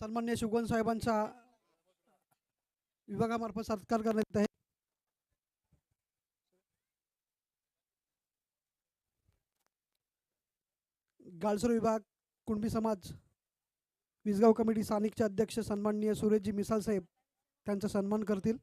सन्मान्य शिवगण साहेबांचा विभागामार्फत सत्कार करण्यात येत आहे. गालसर विभाग कुणबी समाज विसगाव कमिटी स्थानिकचे अध्यक्ष सन्माननीय सुरेशजी मिसाल साहेब त्यांचा सन्मान करतील.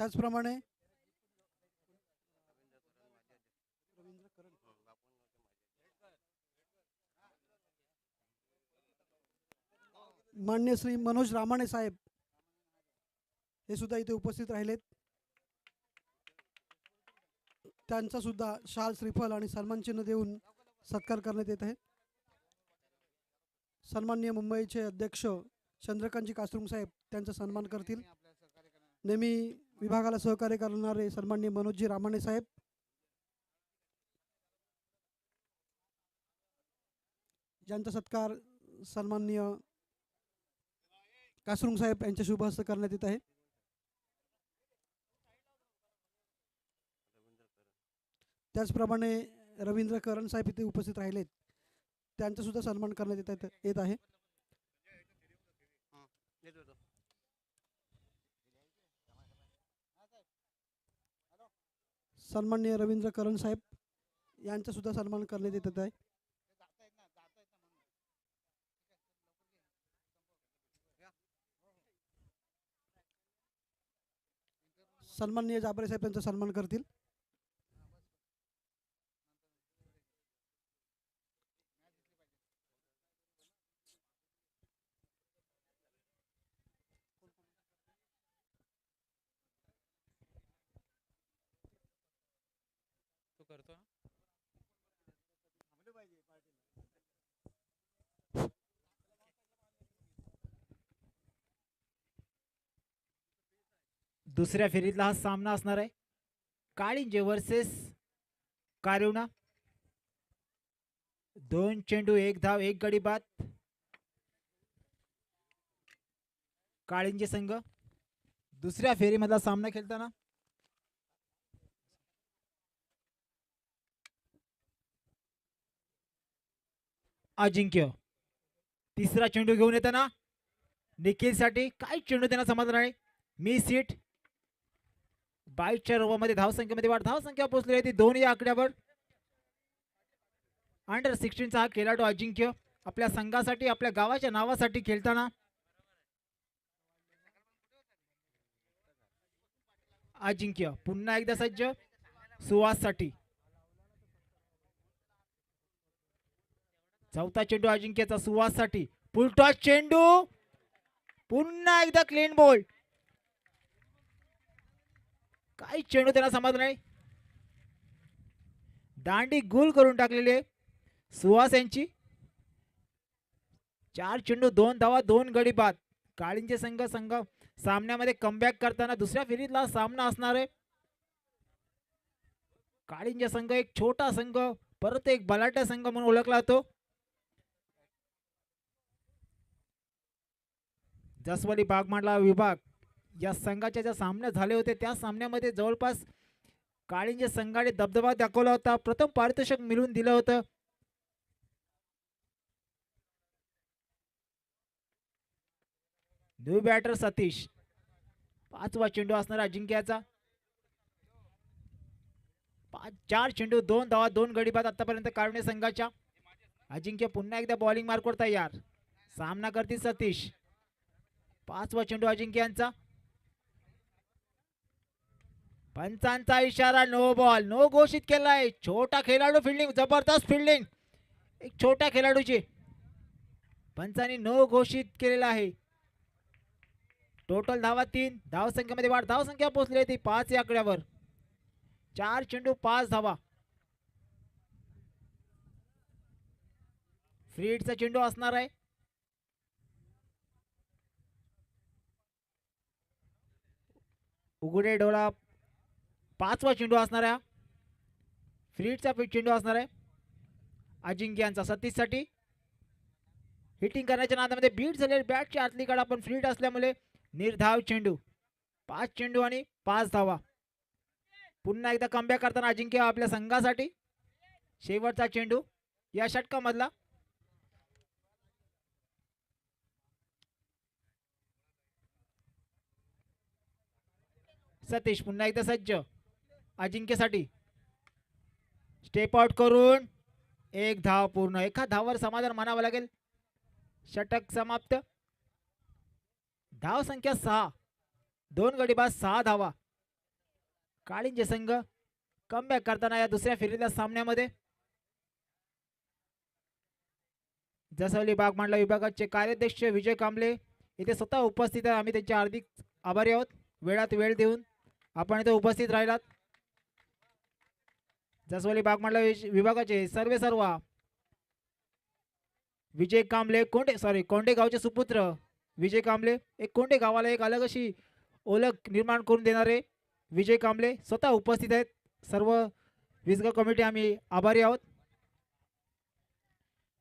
त्याचप्रमाणे मान्य श्री मनोज रामाणे साहेब हे सुद्धा इथे उपस्थित राहिलेत. त्यांचा सुद्धा शाल श्रीफल आणि सन्मान चिन्ह देऊन सत्कार करण्यात येत आहे. सन्मान्य मुंबईचे अध्यक्ष चंद्रकांतजी कासरुंग साहेब त्यांचा सन्मान करतील. नेहमी विभागाला सहकार्य करणारे सन्मान्य मनोजजी रामाणे साहेब. ज्यांचा सत्कार सन्मान्य कासरुंग साहेब यांच्या शुभ हस्त करण्यात येत आहे. त्याचप्रमाणे रवींद्र करण साहेब इथे उपस्थित राहिलेत. त्यांचा सुद्धा सन्मान करण्यात येत येत आहे. सन्माननीय रवींद्र करण साहेब यांचा सुद्धा सन्मान करण्यात येत आहे. सन्माननीय जाबरे साहेब त्यांचा सन्मान करतील. करतो? दुसऱ्या फेरीतला हा सामना असणार आहे. काळिंजे वर्सेस कारिवणा दोन चेंडू एक धाव एक गडी बाद काळिंजे संघ. दुसऱ्या फेरीमधला सामना खेळताना अजिंक्य. तिसरा चेंडू घेऊन येताना निखिलसाठी काय चेंडू त्यांना समाधान आहे? मी सीट. बाईकच्या रोवामध्ये धावसंख्येमध्ये वाढ. धावसंख्या पोहोचली आहे ती दोन या आकड्यावर अंडर सिक्स्टीनचा हा खेळाडू अजिंक्य. आपल्या संघासाठी आपल्या गावाच्या नावासाठी खेळताना. अजिंक्य पुन्हा एकदा सज्ज. सुहाससाठी चौथा चेंडू अजिंक्यचा सुवाससाठी. पुलटॉस चेंडू. पुन्हा एकदा क्लीन बॉल काही चेंडू त्याला समज नाही. दांडी गुल करून टाकलेली आहे. सुहास यांची. चार चेंडू दोन धावा दोन गडी बाद. काळींचे संघ संघ सामन्यामध्ये कमबॅक करताना दुसऱ्या फेरीतला सामना असणार आहे. काळींचे संघ एक छोटा संघ परत एक बलाट्या संघ म्हणून ओळखला जातो. जसवाली बागमाडला विभाग या संघाच्या ज्या सामने झाले होते त्या सामन्यामध्ये जवळपास काळींजे संघाने दबदबा दाखवला होता. प्रथम पारितोषिक मिळवून दिलं होतं. New batter Satish. पाचवा चेंडू असणार अजिंक्याचा पाच चार चेंडू दोन धावा दोन गडी बाद आतापर्यंत काढणे संघाच्या. अजिंक्य पुन्हा एकदा बॉलिंग मार्कवर तयार. सामना करतील सतीश. पाचवा चेंडू अजिंक्यांचा पंचांचा इशारा नो बॉल नो घोषित केलाय. छोटा खेळाडू फिल्डिंग जबरदस्त फिल्डिंग एक छोट्या खेळाडूची. पंचांनी नो घोषित केलेला आहे. टोटल धावा तीन. धावसंख्येमध्ये वाढ. धावसंख्या पोहोचली आहे ती पाच या आकड्यावर. चार चेंडू पाच धावा. फ्रीडचा चेंडू असणार आहे. उघडे डोळा पाचवा चेंडू असणार आहे. फ्रीडचा चेंडू असणार आहे. अजिंक्यांचा सतीशसाठी हिटिंग करण्याच्या नादामध्ये बीट झालेली बॅटच्या आतली कडा पण फ्रीड असल्यामुळे निर्धाव चेंडू. पाच चेंडू आणि पाच धावा. पुन्हा एकदा कमबॅक करताना अजिंक्य आपल्या संघासाठी. शेवटचा चेंडू या षटकामधला. सतीश पुन्हा एकदा सज्ज. अजिंक्यसाठी. स्टेप आउट करून एक धाव पूर्ण. एका धावावर समाधान मानावं लागेल. षटक समाप्त. धाव संख्या सहा. दोन गडी बाद सहा धावा. काळींचे संघ कमबॅक करताना या दुसऱ्या फेरीतल्या सामन्यामध्ये. जसवली बाग मांडला विभागाचे कार्याध्यक्ष विजय कांबले इथे स्वतः उपस्थित आहे आम्ही त्यांचे हार्दिक आभारी आहोत. वेळात वेळ देऊन आपण इथे उपस्थित राहिलात. जसवली बाग मांडला विभागाचे सर्वे सर्व. विजय कांबले कोंडे सॉरी कोंडे गावचे सुपुत्र. विजय कांबले एक कोंडे गावाला एक अलग अशी ओळख निर्माण करून देणारे विजय कांबले स्वतः उपस्थित आहेत. सर्व विसगर कमिटी आम्ही आभारी आहोत.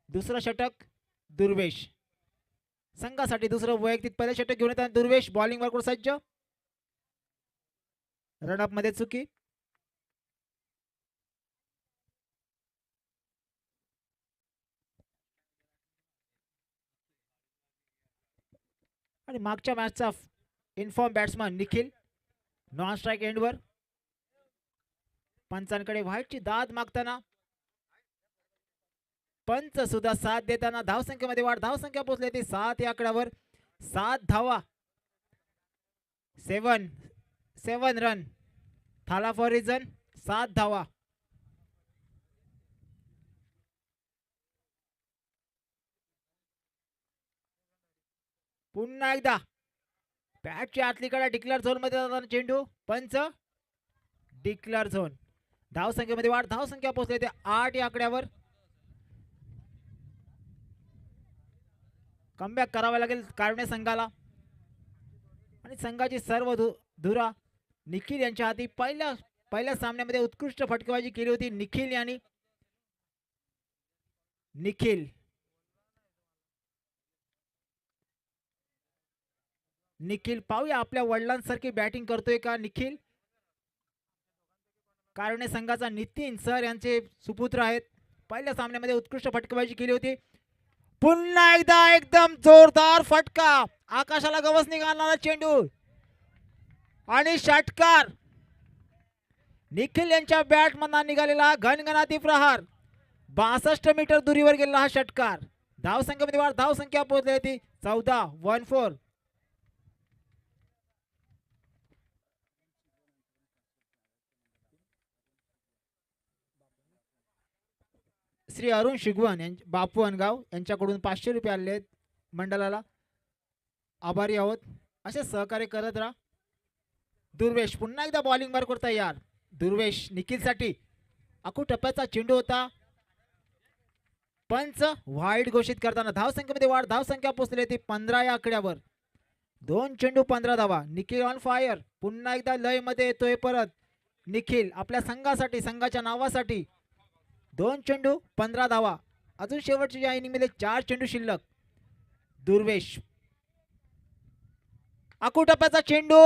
दुसरं षटक दुर्वेश. संघासाठी दुसरं वैयक्तिक पहिलं षटक घेऊन येतात दुर्वेश बॉलिंग वर सज्ज? रनअपमध्ये चुकी. आणि मागच्या मॅचचा in form batsman Nikhil non strike एंडवर पंचांकडे व्हाईटची दाद मागताना. पंच सुद्धा साथ देताना. धावसंख्येमध्ये वाढ. धावसंख्या पोहोचली ती सात या आकड्यावर. सात धावा. Seven seven run. Thala for reason सात धावा. पुन्हा एकदा. बॅटच्या आतलीकडे डिक्लेअर झोनमध्ये जाताना चेंडू पंच. डिक्लेअर झोन धावसंख्येमध्ये वाढ धावसंख्या पोहोचली ते आठ या आकड्यावर. कमबॅक करावा लागेल कारणे संघाला. आणि संघाची सर्व धु धुरा निखिल यांच्या हाती पहिल्या पहिल्या सामन्यामध्ये उत्कृष्ट फटकेबाजी केली होती निखिल यांनी. निखिल. निखिल पाहूया आपल्या वडिलांसारखी बॅटिंग करतोय का निखिल? कारणे संघाचा नितीन सर यांचे सुपुत्र आहेत. पहिल्या सामन्यामध्ये उत्कृष्ट फटकेबाजी केली होती. पुन्हा एकदा एकदम जोरदार फटका. आकाशाला गवस निघालणारा चेंडू. आणि षटकार. निखिल यांच्या बॅट मधना निघालेला घनघनाती प्रहार. बासष्ट मीटर दुरीवर गेलेला हा षटकार. धाव संख्येमध्ये म्हणजे वाढ धाव संख्या पोहोचली होती चौदा वन फोर श्री अरुण शिगवण यां बापू अनगाव यांच्याकडून पाचशे रुपये आले आहेत मंडळाला. आभारी आहोत. असे सहकार्य करत राहा. दुर्वेश पुन्हा एकदा बॉलिंग मार करता यार. दुर्वेश निखिलसाठी अकू टप्प्याचा चेंडू होता. पंच वाईट घोषित करताना धावसंख्येमध्ये वाढ धावसंख्या पोचली होती पंधरा या आकड्यावर. दोन चेंडू पंधरा धावा. निखिल ऑन फायर पुन्हा एकदा लयमध्ये येतोय परत. निखिल आपल्या संघासाठी संघाच्या नावासाठी दोन चेंडू पंधरा धावा. अजून शेवटच्या या इनिंगमध्ये चार चेंडू शिल्लक. दुर्वेश अकू टप्प्याचा चेंडू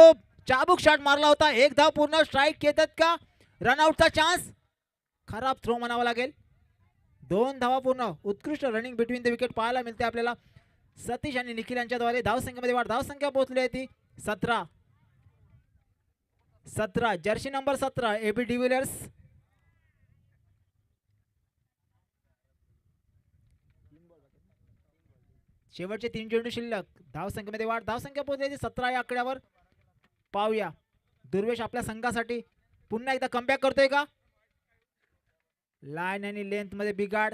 चाबूक शॉट मारला होता. एक धाव पूर्ण स्ट्राईक येतात का? रनआउटचा चान्स खराब थ्रो म्हणावा लागेल. दोन धावा पूर्ण. उत्कृष्ट रनिंग बिटवीन द विकेट पाहायला मिळते आपल्याला. सतीश आणि निखिल यांच्याद्वारे धावसंख्येमध्ये वाढ. धावसंख्या पोहोचली आहे ती. सतरा. सतरा. जर्सी नंबर सतरा. एबी डिव्हिलियर्स शेवटचे तीन चेंडू शिल्लक. धावसंख्येमध्ये वाढ. धावसंख्या पोहोचली सतरा या आकड्यावर. पाहूया. दुर्वेश आपल्या संघासाठी पुन्हा एकदा कमबॅक करतोय का? लाईन आणि लेंथमध्ये बिघाड.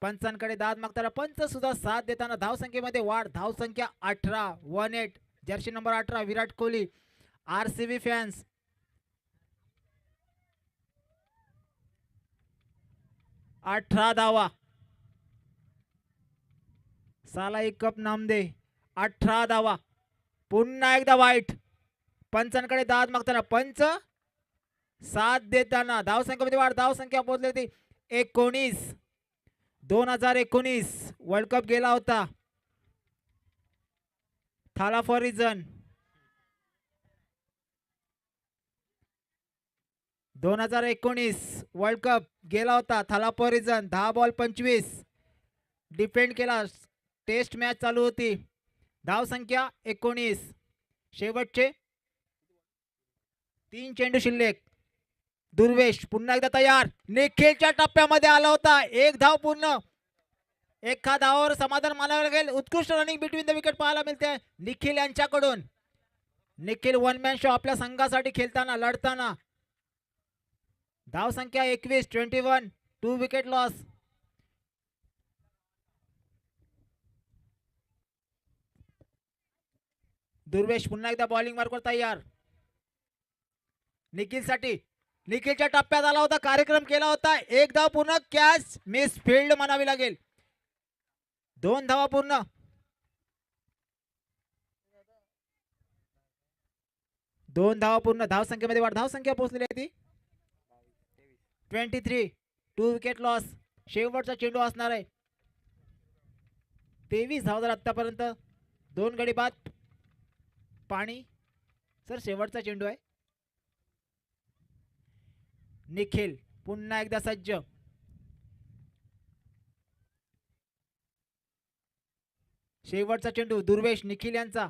पंचांकडे दाद मागताना पंच सुद्धा साथ देताना धावसंख्येमध्ये वाढ. धावसंख्या अठरा वन एट जर्सी नंबर अठरा Virat Kohli. R C B fans अठरा धावा. साला एक कप नामदे अठरा धावा. पुन्हा एकदा वाईट. पंचांकडे दाद मागताना पंच साथ देताना धावसंख्येमध्ये म्हणजे वाढ धावसंख्या पोहोचली होती. एकोणीस. दोन हजार एकोणीस. वर्ल्ड कप गेला होता. थाला फॉर रिझन दोन हजार एकोणीस. वर्ल्ड कप गेला होता. थाला फॉर रिझन दहा बॉल पंचवीस. डिपेंड केला. टेस्ट मॅच चालू होती. धावसंख्या एकोणीस. शेवटचे तीन चेंडू शिल्लक दुर्वेश पुन्हा एकदा तयार. निखिलच्या टप्प्यामध्ये आला होता. एक धाव पूर्ण. एका धावावर समाधान मानावं लागेल. उत्कृष्ट रनिंग बिटवीन द विकेट पाहायला मिळते. निखिल यांच्याकडून. निखिल वन मॅन शो आपल्या संघासाठी खेळताना लढताना. धाव संख्या एकवीस twenty one two wicket loss Durvesh पुन्हा एकदा बॉलिंग मार्कवर तयार. निखिलसाठी. निखिलच्या टप्प्यात आला होता कार्यक्रम केला होता. एक धाव पूर्ण कॅच मिस फील्ड म्हणावी लागेल. दोन धावा पूर्ण. दोन धावा पूर्ण. धावसंख्येमध्ये वाढ. धावसंख्या पोहोचलेली आहे ती. Twenty three. Two wicket loss. शेवटचा चेंडू असणार आहे. तेवीस धाव जर आतापर्यंत दोन गडी बाद. पाणी. सर शेवटचा चेंडू आहे. निखिल पुन्हा एकदा सज्ज. शेवटचा चेंडू दुर्वेश निखिल यांचा.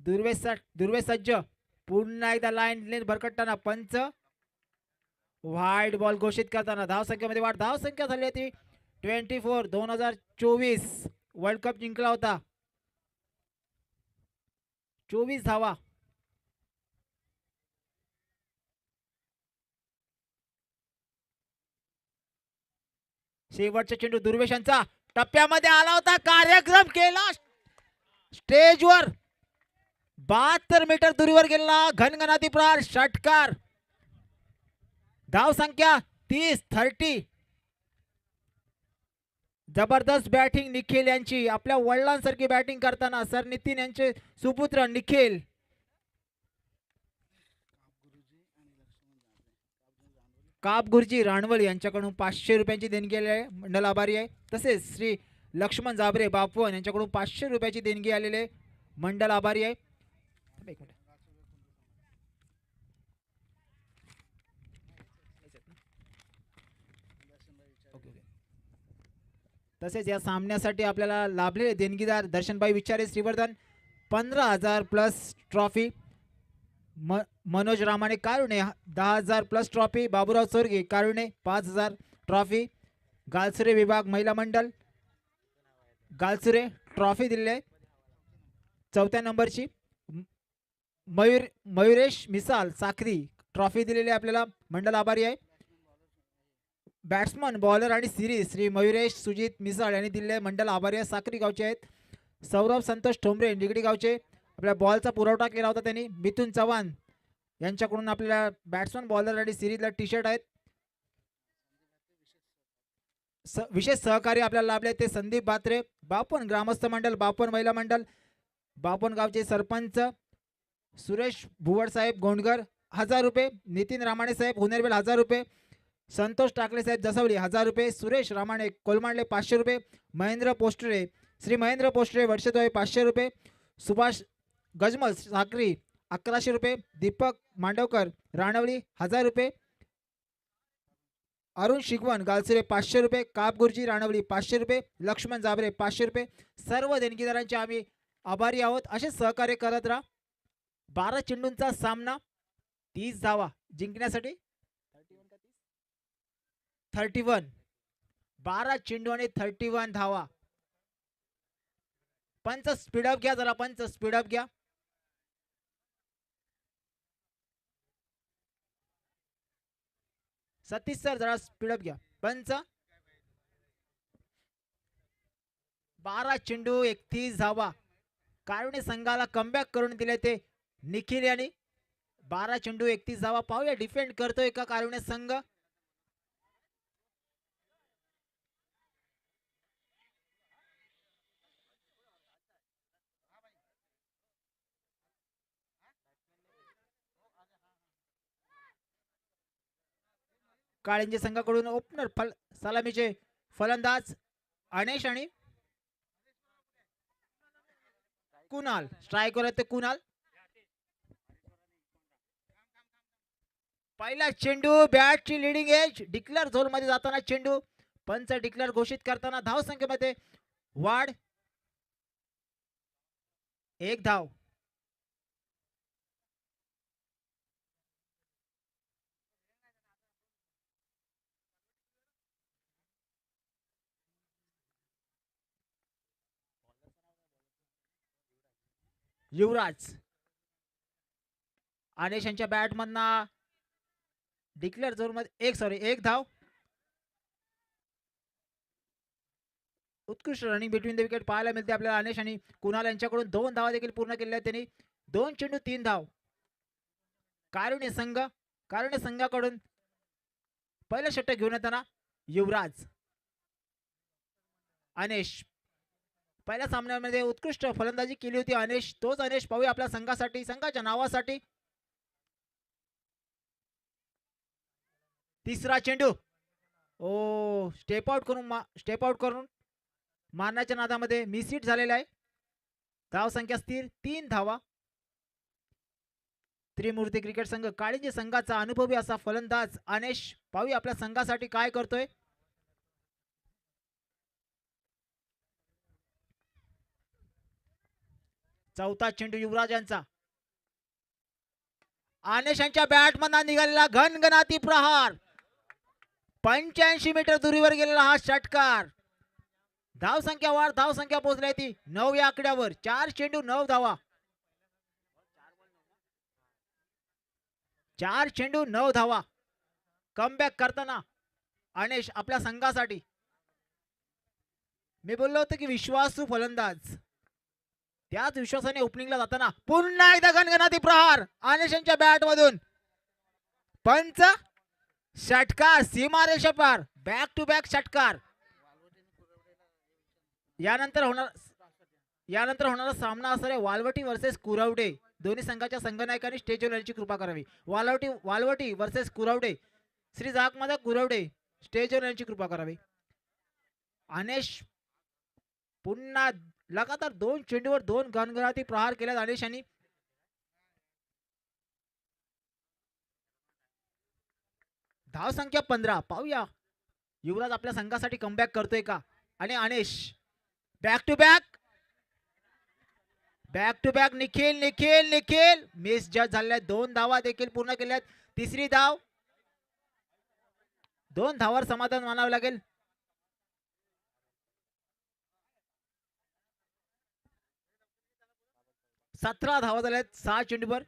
दुर्वेश दुर्वेश सज्ज. पुन्हा एकदा लाईन लेन भरकटताना पंच. वाईट बॉल घोषित करताना धावसंख्येमध्ये वाढ धावसंख्या झाली होती. ट्वेंटी फोर दोन हजार चोवीस वर्ल्ड कप जिंकला होता. चोवीस धावा. शेवटचा चेंडू दुर्वेशांचा टप्प्यामध्ये आला होता. कार्यक्रम केला. स्टेजवर बहात्तर मीटर दुरीवर गेलेला घनघनाती प्रहार षटकार. धाव संख्या तीस थर्टी जबरदस्त बॅटिंग निखिल यांची. आपल्या वडिलांसारखी बॅटिंग करताना सर नितीन यांचे सुपुत्र निखिल. काप गुरुजी यांच्याकडून पाचशे रुपयांची देणगी आलेली आहे. मंडल आभारी आहे. तसेच श्री लक्ष्मण जाबरे बापवन यांच्याकडून पाचशे रुपयाची देणगी आलेली आहे. मंडल आभारी आहे. एक मिनिट. तसेच या सामन्यासाठी आपल्याला लाभलेले देणगीदार दर्शनबाई विचारे श्रीवर्धन पंधरा हजार प्लस ट्रॉफी. म मनोज रामाने कारुणे दहा हजार प्लस ट्रॉफी बाबूराव चोरगे कारुणे पाच हजार ट्रॉफी गालसुरे विभाग महिला मंडळ गालसुरे ट्रॉफी दिलेली आहे चौथ्या नंबरची मयूर मयुरेश मिसाल साखरी ट्रॉफी दिलेली आपल्याला मंडल आभारी आहे. बॅट्समन बॉलर आणि सिरीज श्री मयुरेश सुजित मिसाळ यांनी दिलेले मंडल आभारी आहे. साखरी गावचे आहेत. सौरभ संतोष ठोंबरे निगडी गावचे. आपल्या बॉलचा पुरवठा केला होता त्यांनी. मिथुन चव्हाण यांच्याकडून आपल्याला बॅट्समन बॉलर आणि सिरीजला टी शर्ट आहेत. स विशेष सहकार्य आपल्याला लाभले ते संदीप बात्रे बापन ग्रामस्थ मंडळ बापन महिला मंडळ बापन गावचे सरपंच सुरेश भुवड साहेब गोंडगर हजार रुपये नितीन रामाणे साहेब हुनेरवेल हजार रुपये संतोष टाकले साहेब जसवली हजार रुपये सुरेश रामाणे कोलमांडले पाचशे रुपये महेंद्र पोस्टरे श्री महेंद्र पोस्टरे वर्षद्वय पाचशे रुपये सुभाष गजमल साखरी अकराशे रुपये. दीपक मांडवकर राणवली हजार रुपये. अरुण शिगवण गालसुरे पाचशे रुपये. काप गुरुजी राणवली पाचशे रुपये. लक्ष्मण जाबरे पाचशे रुपये. सर्व देणगीदारांचे आम्ही आभारी आहोत. असे सहकार्य करत राहा. बारा चेंडूंचा सामना तीस धावा जिंकण्यासाठी. Thirty one. बारा चेंडू आणि थर्टी वन धावा. पंच स्पीडअप घ्या जरा पंच स्पीडअप घ्या. सतीश सर जरा स्पीडअप घ्या. पंच. बारा चेंडू एकतीस धावा कारुणे संघाला कमबॅक करून दिले ते निखिल यांनी. बारा चेंडू एकतीस धावा पाहूया डिफेंड करतोय का कारुणे संघ? काळिंजी संघाकडून ओपनर फल सलामीचे फलंदाज अनेश आणि कुणाल. स्ट्राईक वर कुणाल. पहिला चेंडू बॅटची लिडिंग एज डिक्लेअर झोनमध्ये जाताना चेंडू. पंच डिक्लेअर घोषित करताना धाव संख्येमध्ये वाढ. एक धाव. युवराज. आदेश यांच्या बॅटमधना डिक्लेअर झोनमध्ये एक सॉरी एक धाव. उत्कृष्ट रनिंग बिटवीन द विकेट पाहायला मिळते आपल्याला अनेश आणि कुणाल यांच्याकडून दोन धावा देखील पूर्ण केलेल्या त्यांनी. दोन चेंडू तीन धाव. कारुण्य संघ कारुण्य संघाकडून पहिलं षटक घेऊन येताना युवराज. अनेश. पहिल्या सामन्यामध्ये उत्कृष्ट फलंदाजी केली होती अनेश. तोच अनेश पाहूया आपल्या संघासाठी संघाच्या नावासाठी. तिसरा चेंडू. ओ स्टेप आउट करून स्टेप आउट करून मारण्याच्या नादामध्ये मिसिट झालेला आहे. धाव संख्या स्थिर तीन धावा. त्रिमूर्ती क्रिकेट संघ काळिंजी संघाचा अनुभवी असा फलंदाज अनेश. पाहूया आपल्या संघासाठी काय करतोय. चौथा चेंडू युवराज यांचा आनेशांच्या यांच्या बॅटमधून निघालेला घनगणाती प्रहार. पंच्याऐंशी मीटर दुरीवर गेलेला हा षटकार. धाव संख्या वाढ धाव संख्या पोहोचली ती नऊ या आकड्यावर. चार चेंडू नऊ धावा. चार चेंडू नऊ धावा. कमबॅक करताना अनेश आपल्या संघासाठी. मी बोललो होतो की विश्वासू फलंदाज. त्याच विश्वासाने ओपनिंगला जाताना पुन्हा एकदा गणगणाती प्रहार आनेशांच्या बॅट मधून. पंच षटकार सीमारेषा पार बॅक टू बॅक षटकार. यानंतर होणार यानंतर होणारा सामना असणार आहे वालवटी वर्सेस कुरवडे. दोन्ही संघाच्या संघनायकांनी स्टेजवर येण्याची कृपा करावी. वालवटी वालवटी वर्सेस कुरवडे. श्री जाकमादा कुरवडे स्टेजवर येण्याची कृपा करावी. अनेश पुन्हा लगातार दोन चेंडूवर दोन गणगणाती प्रहार केल्यात अनेश यांनी धाव संख्या पंधरा. पाहूया. युवराज आपल्या संघासाठी कमबॅक करतोय का? आणि Anesh back to back back to back Nikhil Nikhil Nikhil. Misjudge झालेल्या दोन धावा देखील पूर्ण केल्यात. तिसरी धाव. दोन धावावर समाधान मानावं लागेल. सतरा धावा झाल्यात सहा चेंडूवर.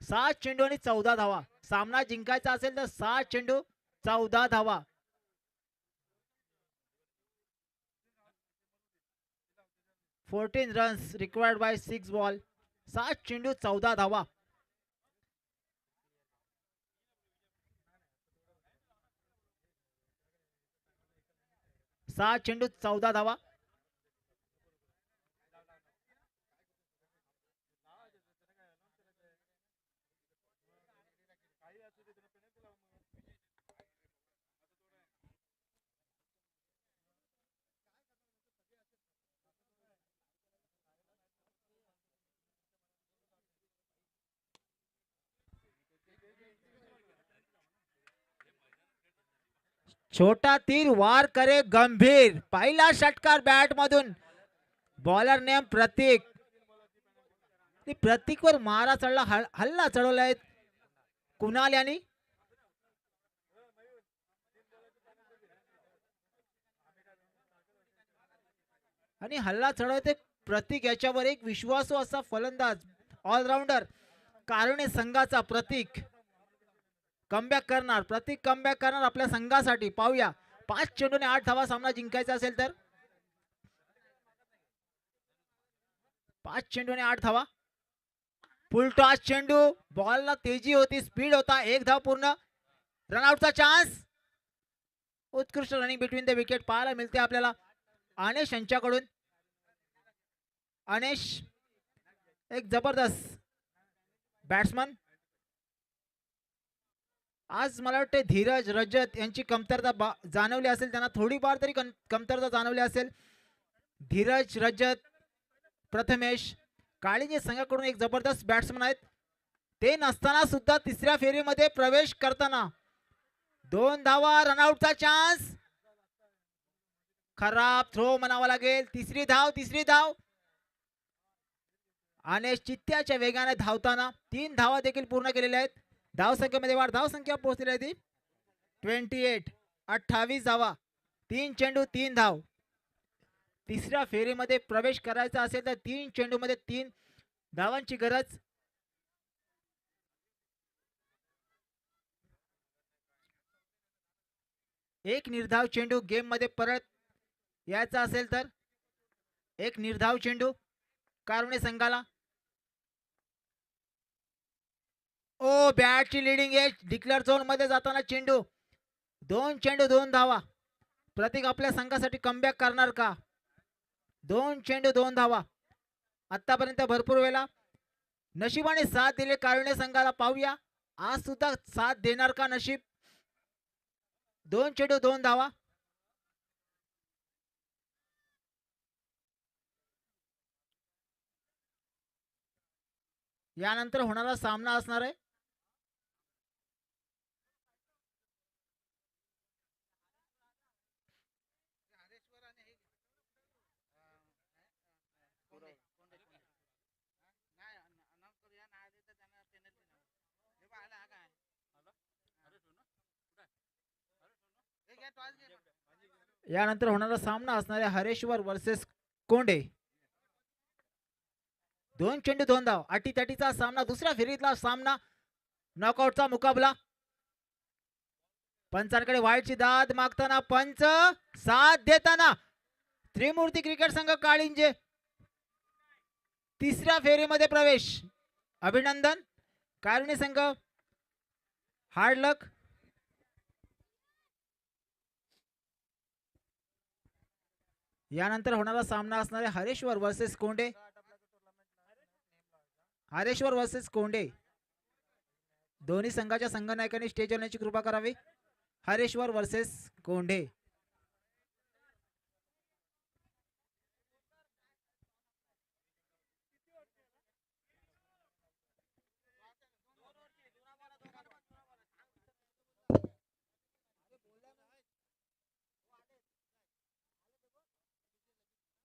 सहा चेंडू आणि चौदा धावा. सामना जिंकायचा असेल तर सहा चेंडू चौदा धावा. Fourteen runs required by six ball सात चेंडू चौदा धावा. सहा चेंडू चौदा धावा. छोटा तीर वार करे गंभीर. पहिला षटकार बॅट मधून बॉलर नेम प्रतीक. ते प्रतीकवर मारा चढला हल- हल्ला चढवलाय कुणाल यांनी? आणि हल्ला चढवते प्रतीक याच्यावर एक विश्वासू असा फलंदाज ऑलराऊंडर कारणे संघाचा प्रतीक. कमबॅक करणार प्रतीक कमबॅक करणार आपल्या संघासाठी. पाहूया. पाच चेंडूने आठ धावा सामना जिंकायचा असेल तर? पाच चेंडूने आठ धावा. फुल टॉस चेंडू. बॉलला तेजी होती स्पीड होता. एक धाव पूर्ण. रनआउटचा चान्स. उत्कृष्ट रनिंग बिटवीन द विकेट पाहायला मिळते आपल्याला. अनेश यांच्याकडून. अनेश एक जबरदस्त बॅट्समन आज मला वाटते धीरज रजत यांची कमतरता बा जाणवली असेल त्यांना थोडीफार तरी कम कमतरता जाणवली असेल. धीरज रजत प्रथमेश काळीजी संघाकडून एक जबरदस्त बॅट्समन आहेत. ते नसताना सुद्धा तिसऱ्या फेरीमध्ये प्रवेश करताना दोन धावा रनआउटचा चान्स खराब थ्रो म्हणावा लागेल. तिसरी धाव तिसरी धाव. आणि चित्त्याच्या वेगाने धावताना तीन धावा देखील पूर्ण केलेल्या आहेत. धाव संख्येमध्ये वाढ धाव संख्या पोहोचलेली आहे ती. ट्वेंटी एट अठ्ठावीस धावा. तीन चेंडू तीन धाव. तिसऱ्या फेरीमध्ये प्रवेश करायचा असेल तर तीन चेंडूमध्ये तीन धावांची गरज. एक निर्धाव चेंडू गेममध्ये परत यायचा असेल तर एक निर्धाव चेंडू कारुणे संघाला. ओ बॅटची लिडिंग एज डिक्लेअर झोनमध्ये जाताना चेंडू. दोन चेंडू दोन धावा. प्रतीक आपल्या संघासाठी कमबॅक करणार का? दोन चेंडू दोन धावा. आतापर्यंत भरपूर वेळा. नशिबाने साथ दिले कारुण्य संघाला पाहूया. आज सुद्धा साथ देणार का नशीब? दोन चेंडू दोन धावा. यानंतर होणारा सामना असणार आहे. यानंतर होणारा सामना असणाऱ्या हरेश्वर वर्सेस कोंडे. दोन चेंडू दोन धाव. अटीतटीचा सामना दुसऱ्या फेरीतला सामना. नॉकआउटचा मुकाबला. पंचांकडे वाईटची दाद मागताना पंच साथ देताना. त्रिमूर्ती क्रिकेट संघ काळिंजे. तिसऱ्या फेरीमध्ये प्रवेश. अभिनंदन. कारणी संघ. Hard luck. यानंतर होणारा सामना असणार आहे हरेश्वर वर्सेस कोंडे. हरेश्वर वर्सेस कोंडे. दोन्ही संघाच्या संघनायकांनी स्टेज येण्याची कृपा करावी. हरेश्वर वर्सेस कोंढे